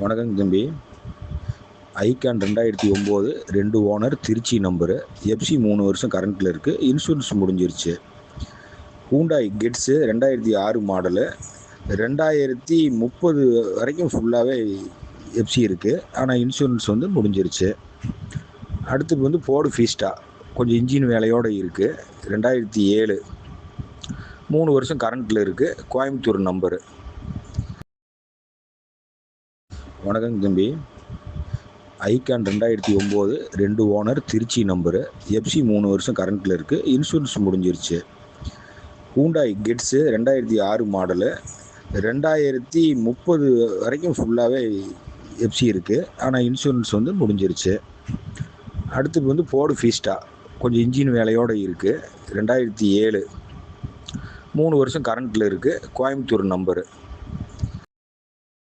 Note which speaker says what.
Speaker 1: வணக்கம் தம்பி. ஐகான் ரெண்டாயிரத்தி ஒம்பது ரெண்டு ஓனர் திருச்சி நம்பரு. எஃப்சி மூணு வருஷம் கரண்ட்டில் இருக்குது இன்சூரன்ஸ் முடிஞ்சிருச்சு. ஹூண்டாய் கெட்ஸு ரெண்டாயிரத்தி ஆறு மாடலு. ரெண்டாயிரத்தி முப்பது வரைக்கும் ஃபுல்லாகவே எஃப்சி இருக்குது ஆனால் இன்சூரன்ஸ் வந்து முடிஞ்சிருச்சு. அடுத்தது வந்து போர்டு ஃபீஸ்டா கொஞ்சம் இன்ஜின் வேலையோடு இருக்குது ரெண்டாயிரத்தி ஏழு. மூணு வருஷம் கரண்ட்டில் இருக்குது கோயம்புத்தூர் நம்பரு. வணக்கம் தம்பி. ஐகான் ரெண்டாயிரத்தி ஒம்பது ரெண்டு ஓனர் திருச்சி நம்பரு. எஃப்சி மூணு வருஷம் கரண்ட்டில் இருக்குது இன்சூரன்ஸ் முடிஞ்சிருச்சு. ஹூண்டாய் கெட்ஸு ரெண்டாயிரத்தி ஆறு மாடலு ரெண்டாயிரத்தி முப்பது வரைக்கும் ஃபுல்லாகவே எஃப்சி இருக்குது ஆனால் இன்சூரன்ஸ் வந்து முடிஞ்சிருச்சு. அடுத்தது வந்து போர்டு ஃபீஸ்டா கொஞ்சம் இன்ஜின் வேலையோடு இருக்குது ரெண்டாயிரத்தி ஏழு மூணு வருஷம் கரண்ட்டில் இருக்குது கோயம்புத்தூர் நம்பரு.